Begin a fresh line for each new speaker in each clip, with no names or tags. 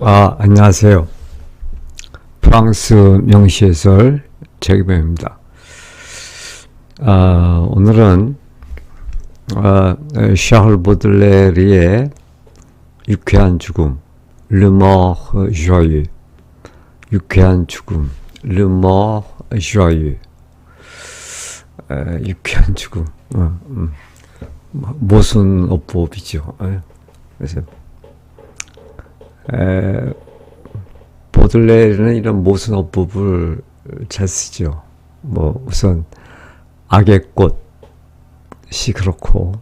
아, 안녕하세요. 프랑스 명시해설 최기범입니다. 아, 오늘은 아, 샤를 보들레리의 유쾌한 죽음, mort joyeux, 유쾌한 죽음, mort joyeux, 에, 유쾌한 죽음, 어, 음. 모순 어법이죠. 예. 그래서 에, 보들레르는 이런 모순 어법을 잘 쓰죠. 뭐 우선 악의 꽃이 그렇고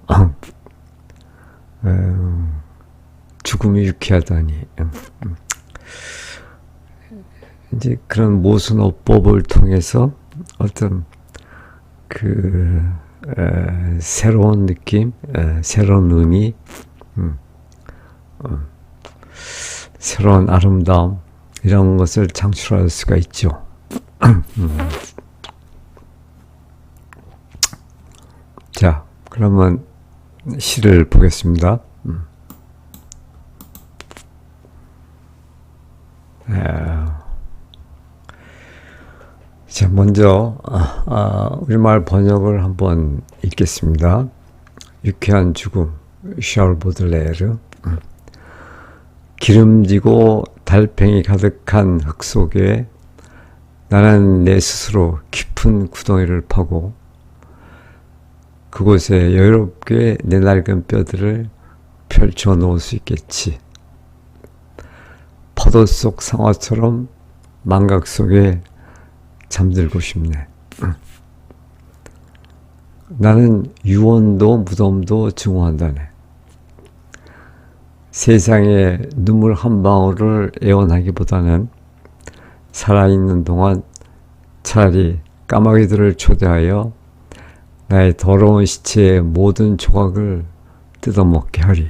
음, 죽음이 유쾌하다니 음, 음. 이제 그런 모순 어법을 통해서 어떤 그 에, 새로운 느낌, 에, 새로운 의미, 음, 어, 새로운 아름다움 이런 것을 창출할 수가 있죠. 음. 자, 그러면 시를 보겠습니다. 음. 에, 자, 먼저 아, 아, 우리말 번역을 한번 읽겠습니다. 유쾌한 죽음, 샤울 보들레르. 음. 기름지고 달팽이 가득한 흙 속에 나는 내 스스로 깊은 구덩이를 파고 그곳에 여유롭게 내 낡은 뼈들을 펼쳐 놓을 수 있겠지. 파도 속 상어처럼 망각 속에 잠들고 싶네. 나는 유언도 무덤도 증오한다네. 세상에 눈물 한 방울을 애원하기보다는 살아있는 동안 차라리 까마귀들을 초대하여 나의 더러운 시체의 모든 조각을 뜯어먹게 하리.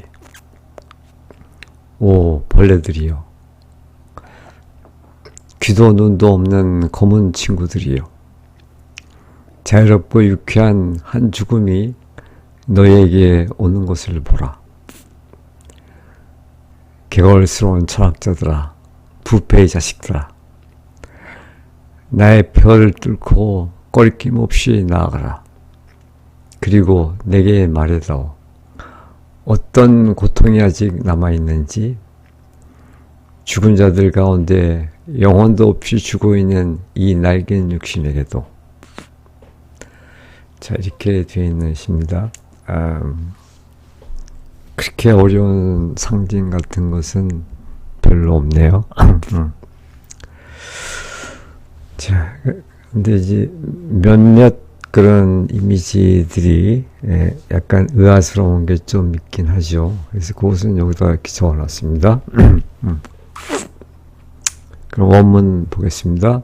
오, 벌레들이여. 귀도 눈도 없는 검은 친구들이여. 자유롭고 유쾌한 한 죽음이 너에게 오는 것을 보라. 개걸스러운 철학자들아, 부패의 자식들아. 나의 뼈를 뚫고 꺼리낌 없이 나아가라. 그리고 내게 말해다오. 어떤 고통이 아직 남아있는지, 죽은 자들 가운데 영혼도 없이 죽어 있는 이 낡은 육신에게도. 자, 이렇게 되어 있는 시입니다. 음, 그렇게 어려운 상징 같은 것은 별로 없네요. 음. 자, 근데 이제 몇몇 그런 이미지들이 예, 약간 의아스러운 게 좀 있긴 하죠. 그래서 그것은 여기다 이렇게 적어놨습니다. 음. 그럼 원문 보겠습니다.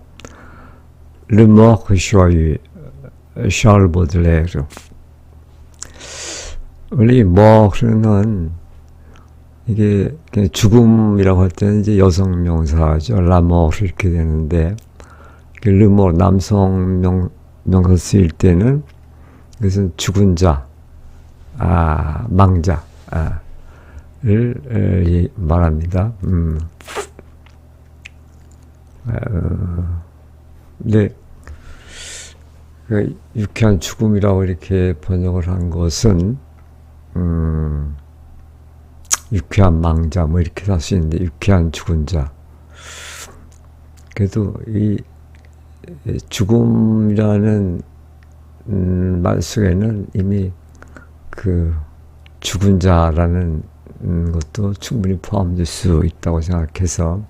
Le mort joyeux, Charles Baudelaire. 원래 머흐는 이게 죽음이라고 할 때는 이제 여성 명사죠. 라머르 이렇게 되는데 르머 남성 명, 명사 쓰일 때는 그것은 죽은 자, 아, 망자를 에, 말합니다. 음. 어, 근데 그 유쾌한 죽음이라고 이렇게 번역을 한 것은 음, 유쾌한 망자 뭐 이렇게 할수 있는데 유쾌한 죽은 자 그래도 이 죽음이라는 음, 말 속에는 이미 그 죽은 자라는 것도 충분히 포함될 수 있다고 생각해서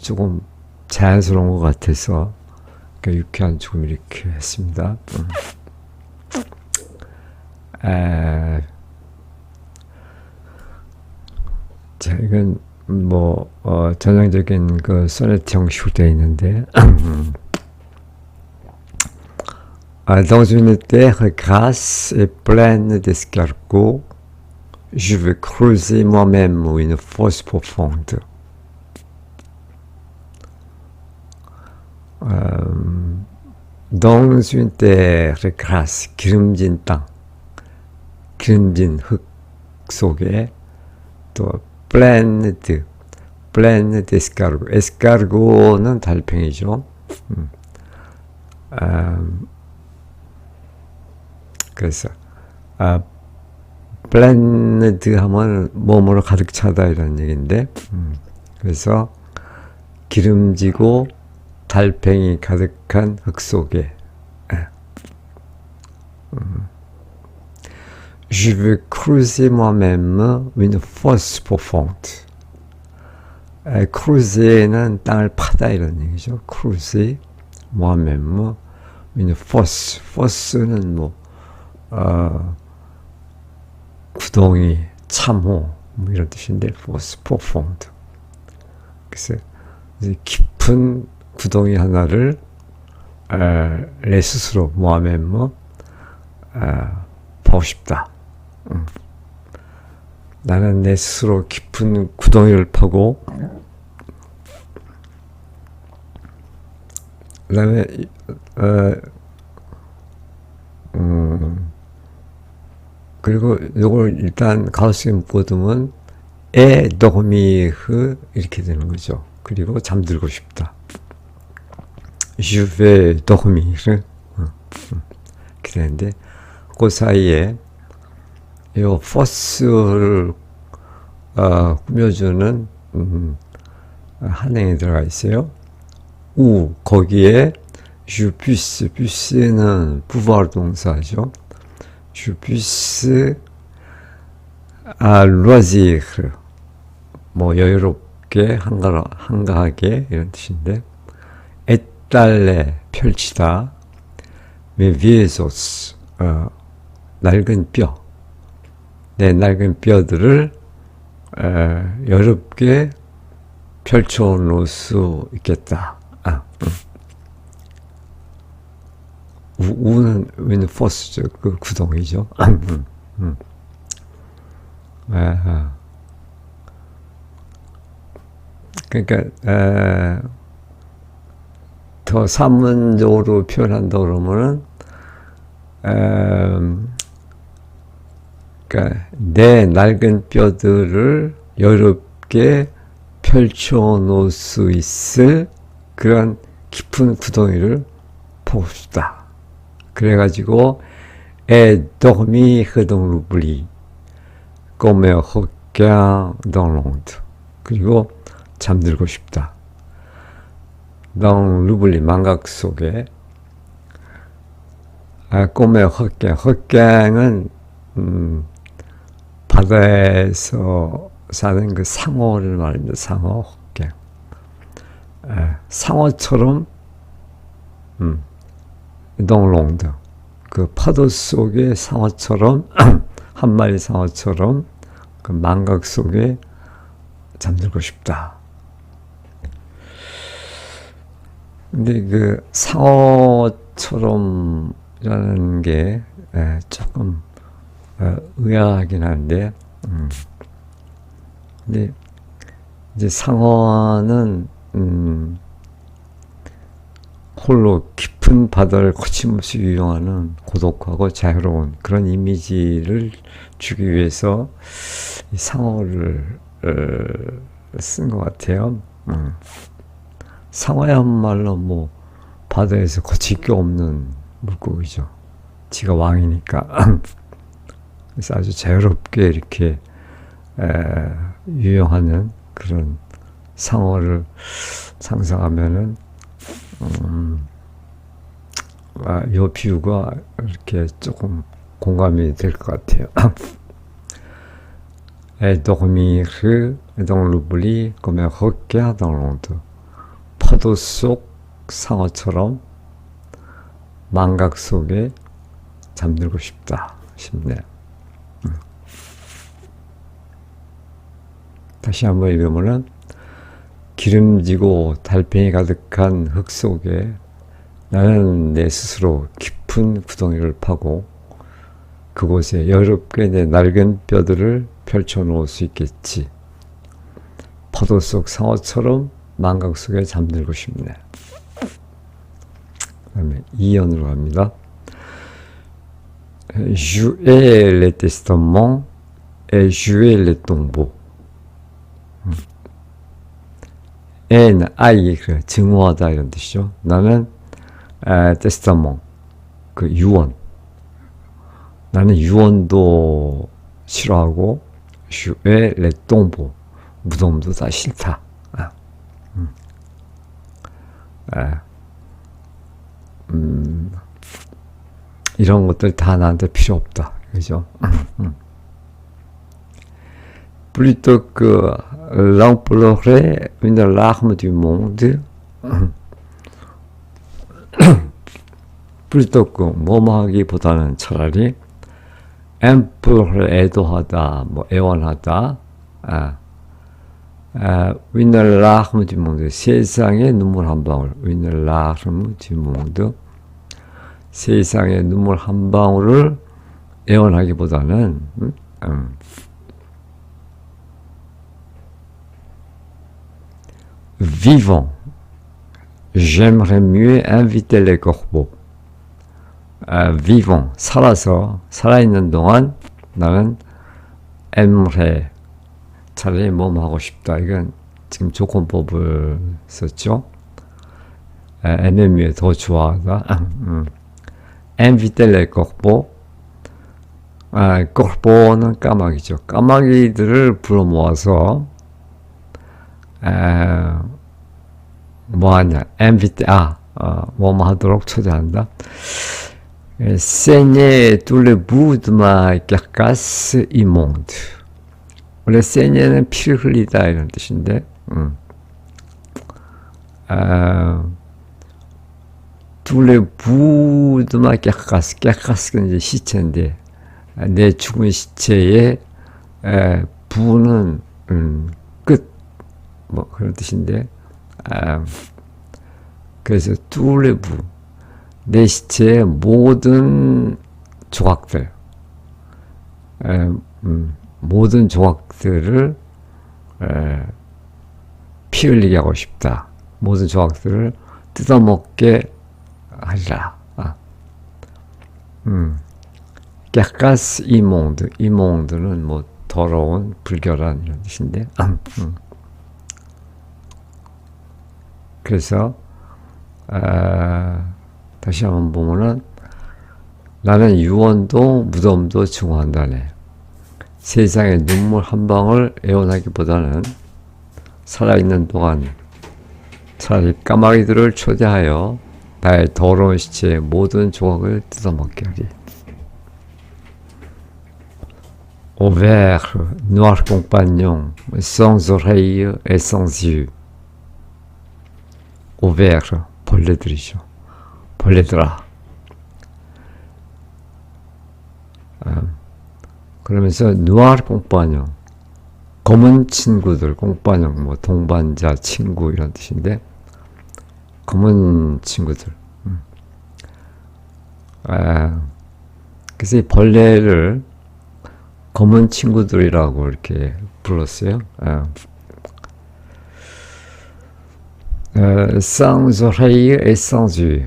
조금 자연스러운 것 같아서 유쾌한 죽음 이렇게 했습니다. 음. 에, 자, 이건 뭐 어, 전형적인 그 소네트 형식으로 되어 있는데 아, Dans une terre grasse et pleine d'escargots, je vais creuser moi-même une fosse profonde. Euh, dans une terre grasse, 기름진 땅, 기름진 흙 속에 또 blend, 플랜 데스카르고 에스카르고는 달팽이죠. 음. 음, 그래서 아, 플랜드 하면 몸으로 가득 차다 이런 얘기인데 음, 그래서 기름지고 달팽이 가득한 흙 속에 예. 음. Je veux creuser moi-même une fosse profonde. 에, 크루즈는 땅을 파다 이런 얘기죠. 크루즈, moi-même, une fosse. fosse는 뭐, 어, 구덩이, 참호, 뭐 이런 뜻인데, fosse profonde. 이제 깊은 구덩이 하나를 에, 내 스스로 moi-même 에, 파고 싶다. 음. 나는 내 스스로 깊은 구덩이를 파고 그다음에 어, 음, 그리고 이걸 일단 가로수에 묶어두면 에 도미흐 이렇게 되는 거죠. 그리고 잠들고 싶다. Vais dormir. 어, 음, 이렇게 되는데 그 사이에 이 포스를 어, 꾸며주는 음, 한행이 들어가 있어요. 우 거기에 puisse, puisse는 pouvoir 동사죠. puisse à loisir 뭐 여유롭게 한가 한가하게 이런 뜻인데 에달레 펼치다 메비에소스 어, 낡은 뼈 내 낡은 뼈들을 에, 여롭게 펼쳐 놓을 수 있겠다. 아, 음. 우, 우는 웬 포스죠. 그 구덩이죠. 음, 음. 아, 그러니까 에, 더 산문적으로 표현한다 그러면은 에, 그러니까 내 낡은 뼈들을 여롭게 펼쳐 놓을 수 있을 그런 깊은 구덩이를 보고 싶다. 그래가지고 에 dormi dans l'oubli 그리고 잠들고 싶다. dans 망각 속에 아, 꿈의 헛갱, 헛갱은 음, 바다에서 사는 그 상어를 말합니다. 상어, 헛갱. 에, 상어처럼 음, 동롱드 그 파도 속에 상어처럼 한 마리 상어처럼 그 망각 속에 잠들고 싶다. 근데 그 상어처럼이라는 게 에, 조금 어, 의아하긴 한데, 음. 근데 이제 상어는 음, 홀로 깊은 바다를 거침없이 유영하는 고독하고 자유로운 그런 이미지를 주기 위해서 이 상어를 어, 쓴것 같아요. 음. 상어야말로 뭐 바다에서 거칠 게 없는 물고기죠. 지가 왕이니까. 그래서 아주 자유롭게 이렇게 에, 유영하는 그런 상어를 상상하면은 음, 아, 요 비유가 이렇게 조금 공감이 될 것 같아요. Et dormir dans l'oubli comme un requin dans l'onde. 파도 속 상어처럼 망각 속에 잠들고 싶다 싶네요. 다시 한번 읽으면은 기름지고 달팽이 가득한 흙 속에 나는 내 스스로 깊은 구덩이를 파고 그곳에 여롭게 내 낡은 뼈들을 펼쳐 놓을 수 있겠지. 파도 속 상어처럼 망각 속에 잠들고 싶네. 그 다음에 2연으로 갑니다. Jouer les testaments et jouer les tombeaux. 엔, 아이, 그 증오하다 이런 뜻이죠. 나는 에, 테스타몽, 그 유언. 나는 유언도 싫어하고 슈에 레똥보 무덤도 다 싫다. 아, 음. 아, 음, 이런 것들 다 나한테 필요 없다. 그죠? 음. Plutôt que l'implorer une larme du monde, plutôt que 뭐뭐하기보다는 차라리 implorer 애도하다, 뭐 애원하다, 아, 아, une larme du monde, 세상의 눈물 한 방울, une larme du monde, 세상의 눈물 한 방울을 애원하기보다는 음, 음, vivant. J'aimerais mieux inviter les corbeaux. 아, vivant, 살아서, 살아있는 동안 나는 aimerais, 차라리 몸 하고 싶다. 이건 지금 조건법을 썼죠. 에네미에 더 좋아하다. 음. inviter les corbeaux. 아, corbeau는 까마귀죠. 까마귀들을 불러 모아서 에, 뭐 하냐, invite, 아, 어, 뭐뭐 하도록 초대한다. bouts de ma carcasse immonde. 원래 saigner는 피를 흘리다 이런 뜻인데, 음. 아, de ma carcasse, carcasse는 이제 시체인데, 내 죽은 시체의 에, 부는 음, 뭐 그런 뜻인데 아, 그래서 뚜레부 내 시체의 모든 조각들 에, 음, 모든 조각들을 에, 피 흘리게 하고 싶다. 모든 조각들을 뜯어먹게 하리라. 아. 음. 깨까스 이몽드. 이몽드는 뭐 더러운 불결한 이런 뜻인데. 음. 그래서 아, 다시 한번 보면은 나는 유언도 무덤도 증오한다네. 세상에 눈물 한 방울 애원하기보다는 살아있는 동안 차라리 까마귀들을 초대하여 나의 더러운 시체의 모든 조각을 뜯어먹게 하리. Au noir compagnon. 오베르 벌레들이죠. 벌레들아. 아, 그러면서 누아르 꽁빠뇽 검은 친구들 꽁빠뇽 뭐 동반자 친구 이런 뜻인데 검은 친구들. 음. 아, 그래서 이 벌레를 검은 친구들이라고 이렇게 불렀어요. 아, 어, sans oreille et sans yeux.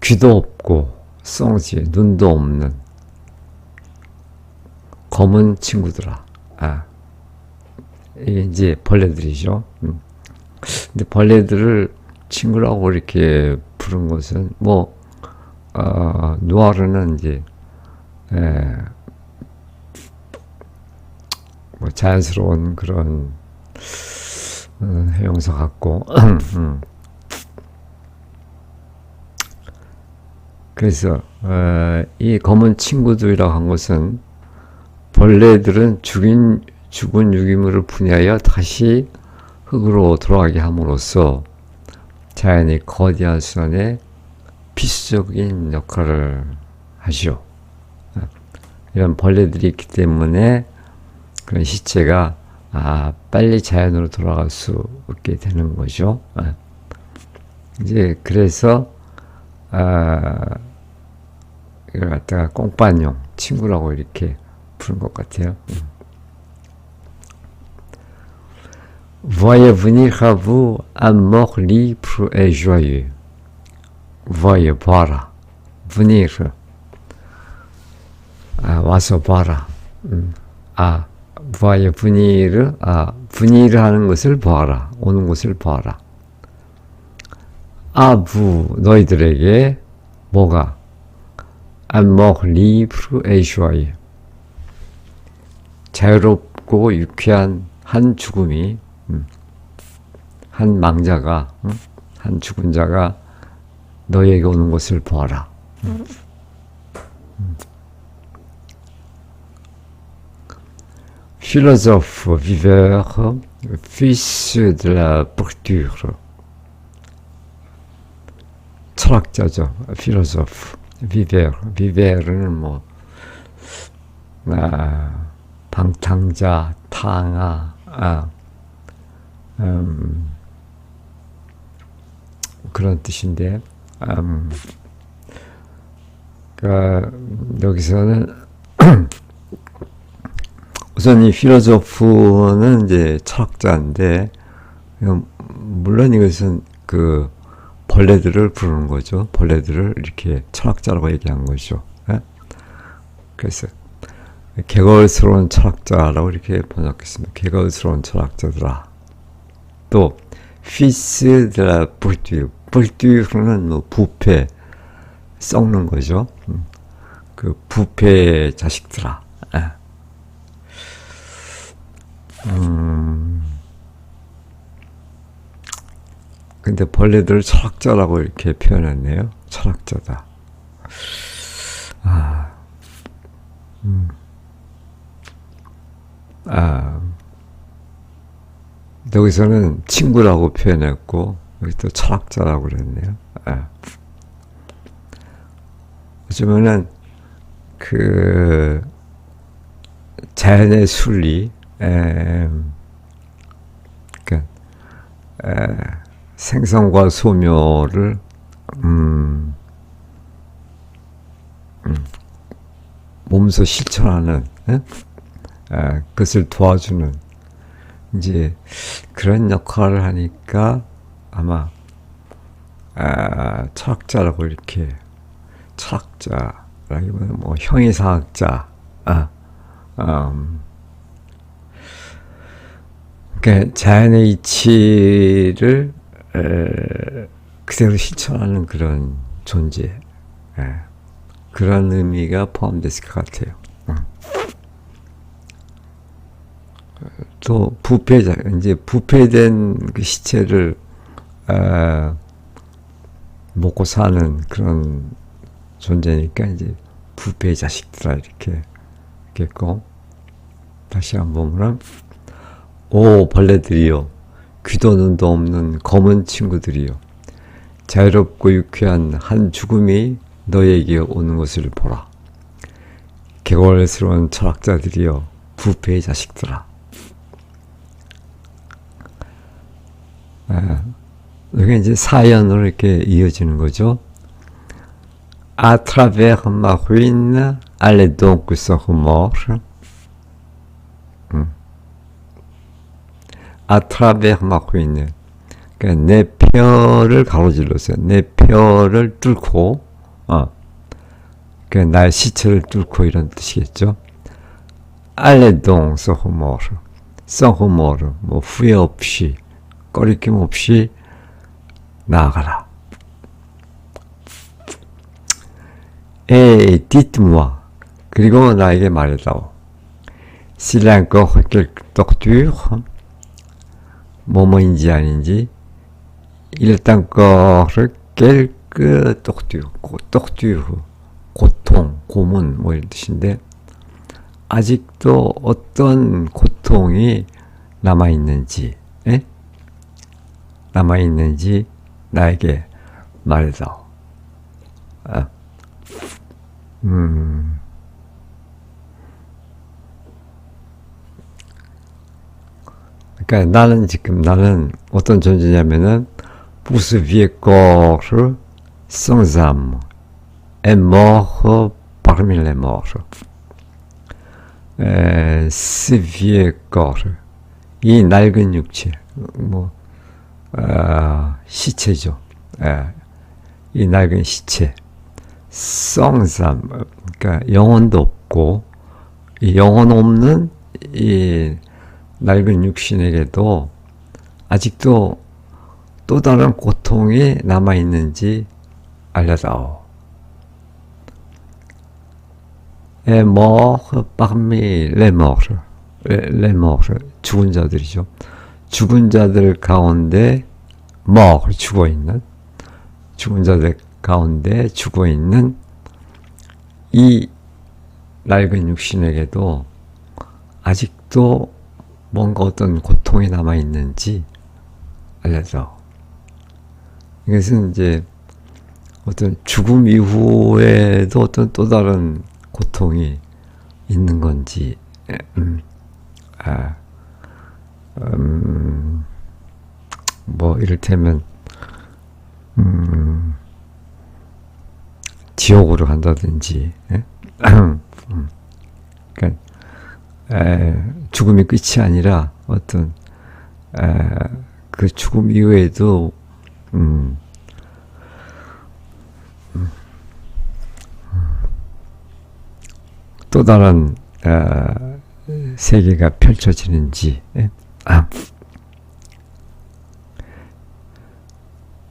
귀도 없고 sans yeux, 눈도 없는 검은 친구들아. 아, 이게 이제 벌레들이죠. 음. 근데 벌레들을 친구라고 이렇게 부른 것은 뭐 어, 누아르는 이제 에, 뭐 자연스러운 그런 음, 형사 같고 음. 그래서 어, 이 검은 친구들이라고 한 것은 벌레들은 죽인 죽은 유기물을 분해하여 다시 흙으로 돌아가게 함으로써 자연의 거대한 순환에 필수적인 역할을 하시오. 이런 벌레들이 있기 때문에 그런 시체가 아, 빨리 자연으로 돌아갈 수 있게 되는 거죠. 아. 이제 그래서 아, 이걸 갖다가 꽁빠뇽 친구라고 이렇게 부른 것 같아요. 음. Voyez venir à vous un mort libre et joyeux. Voyez 봐라. venir. 아, 와서 봐라. 음. 아, 봐야 분위를 아 분위를 하는 것을 봐라 오는 것을 봐라 아부 너희들에게 뭐가 libre et joyeux 자유롭고 유쾌한 한 죽음이 음, 한 망자가 음, 한 죽은 자가 너희에게 오는 것을 보아라. 음. Philosophe, viveur, fils de la brûlure. 철학자죠. philosophe, viveur. viveu는 뭐 아, 방탕자, 탕아, 아, 음, 그런 뜻인데, 음, 그러니까 여기서는 우선 이 필로조프는 이제 철학자인데 물론 이것은 그 벌레들을 부르는 거죠. 벌레들을 이렇게 철학자라고 얘기한 거죠. 예? 그래서 개걸스러운 철학자라고 이렇게 번역했습니다. 개걸스러운 철학자들아. 또 피스 드라 불듀 불듀는 뭐 부패 썩는 거죠. 음. 그 부패의 자식들아. 예. 음. 근데 벌레들 철학자라고 이렇게 표현했네요. 철학자다. 아. 음. 아. 여기서는 친구라고 표현했고, 여기 또 철학자라고 그랬네요. 아. 어쩌면은, 그, 자연의 순리, 에, 그, 에, 생성과 소멸을, 음, 음, 몸소 실천하는, 에? 에, 그것을 도와주는, 이제, 그런 역할을 하니까 아마, 아, 철학자라고 이렇게, 철학자라기보다는 뭐, 형이사학자, 아, 음, 그러니까 자연의 이치를 에, 그대로 실천하는 그런 존재, 에, 그런 의미가 포함됐을 것 같아요. 어. 또 부패자 이제 부패된 그 시체를 에, 먹고 사는 그런 존재니까 이제 부패 자식들아 이렇게 겠고 다시 한번 보면 오 벌레들이요 귀도 눈도 없는 검은 친구들이요 자유롭고 유쾌한 한 죽음이 너에게 오는 것을 보라 개걸스러운 철학자들이요 부패의 자식들아 아, 이게 이제 사연으로 이렇게 이어지는 거죠. À travers ma ruine, allez donc se remords. Ma ruine. 그러니까 내 뼈를 가로질러서 내 뼈를 뚫고, 어. 그 나의 시체를 뚫고 이런 뜻이겠죠. remords. sans remords. 뭐 후회 없이, 꺼리낌 없이 나아가라. Et dites-moi. 그리고 나에게 말해다오. Encore quelque torture, 뭐뭐인지 아닌지, encore quelque torture, 고, torture, 고통, 고문, 뭐 이런 뜻인데, 아직도 어떤 고통이 남아 있는지, 에? 남아 있는지 나에게 말해다오. 아. 음. 그러니까 나는 지금 나는 어떤 존재냐면은 pousse vieux corps sans âme est mort parmi les morts. 에, ce vieux corps 이 낡은 육체 뭐 아, 시체죠. 에, 이 낡은 시체. 성삼, 그러니까 영혼도 없고, 이 영혼 없는 이 낡은 육신에게도 아직도 또 다른 고통이 남아 있는지 알려다오. est mort parmi les. 죽은 자들이죠. 죽은 자들 가운데 mort 죽어 있는 죽은 자들 가운데 죽어 있는 이 낡은 육신에게도 아직도 뭔가 어떤 고통이 남아 있는지 알려줘. 이것은 이제 어떤 죽음 이후에도 어떤 또 다른 고통이 있는 건지, 음, 아, 음, 뭐 이를테면, 음, 지옥으로 간다든지, 예? 음, 그러니까 에, 죽음이 끝이 아니라 어떤 에, 그 죽음 이후에도 음, 음, 또 다른 어, 세계가 펼쳐지는지 예? 아,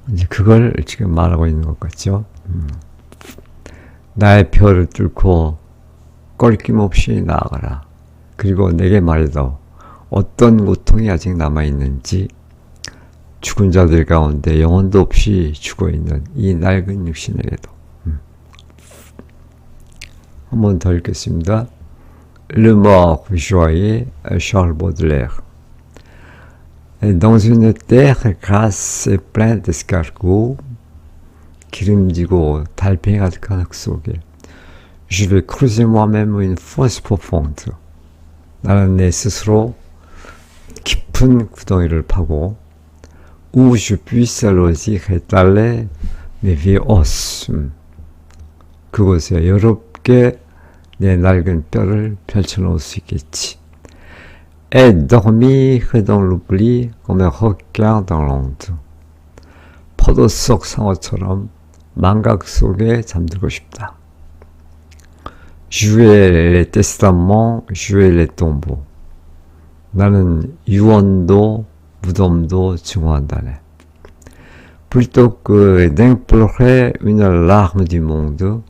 이제 그걸 지금 말하고 있는 것 같죠. 음. 나의 표를 뚫고 껄김없이 나아가라. 그리고 내게 말해도 어떤 고통이 아직 남아있는지 죽은 자들 가운데 영혼도 없이 죽어 있는 이 낡은 육신에게도. 음. 한번 더 읽겠습니다. Le mort joyeux, Charles Baudelaire. Dans une terre grasse et pleine d'escargots, 기름지고 달팽이 가득한 흙 속에 Je vais creuser moi-même une fosse profonde. 나는 내 스스로 깊은 구덩이를 파고 où je puisse loisir étaler mes vieux os. 음. 그곳에 여롭게 내 낡은 뼈를 펼쳐놓을 수 있겠지. Et dormir dans l'oubli comme un requin dans l'onde. 포도 속 상어처럼 망각 속에 잠들고 싶다. Jouer les testaments, jouer les tombeaux. 나는 유언도 무덤도 증오한다네. Plutôt que d'implorer une larme du monde,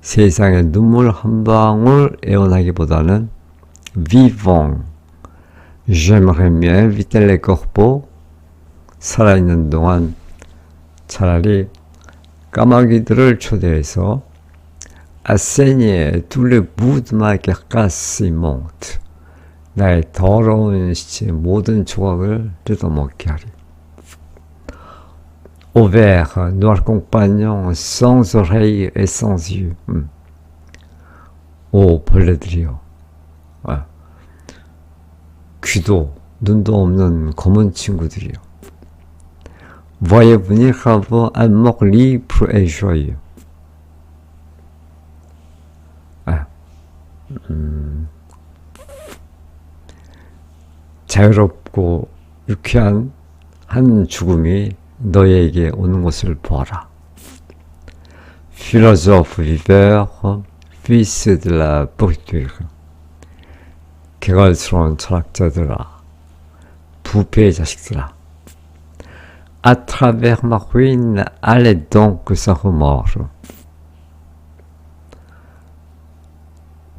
세상의 눈물 한 방울 애원하기보다는 vivant. J'aimerais mieux éviter les corbeaux. 살아있는 동안 차라리 까마귀들을 초대해서 assaigner tous les bouts de ma carcasse immonde. 나의 더러운 시체 모든 조각을 뜯어먹게 하리. Au vert, noir compagnon, sans oreilles et sans yeux. 음. 오 벌레들이요. 아. 귀도 눈도 없는 검은 친구들이요. Voyez venir à vous un mort libre et joyeux. 음, 자유롭고 유쾌한 한 죽음이 너에게 오는 것을 보아라. Philosophe viveur, fils de la pourriture. 개걸스러운 철학자들아, 부패의 자식들아. À travers ma ruine, allez donc sans remords.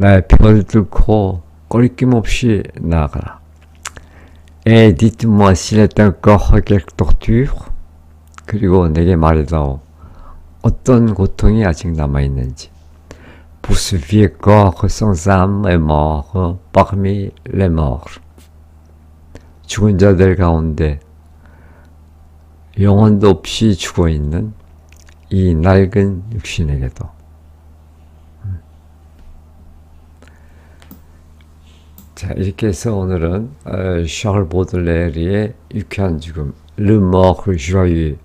나의 별 뚫고 꺼리낌 없이 나아가라. S'il est encore quelque torture. 그리고 내게 말해다오. 어떤 고통이 아직 남아있는지. Vieux corps sans âme est mort parmi les morts. 죽은 자들 가운데 영혼도 없이 죽어 있는 이 낡은 육신에게도 자 이렇게 해서 오늘은 어, 샤를 보들레리의 유쾌한 죽음 Le mort joyeux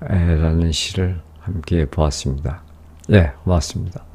라는 시를 함께 보았습니다. 예, 고맙습니다.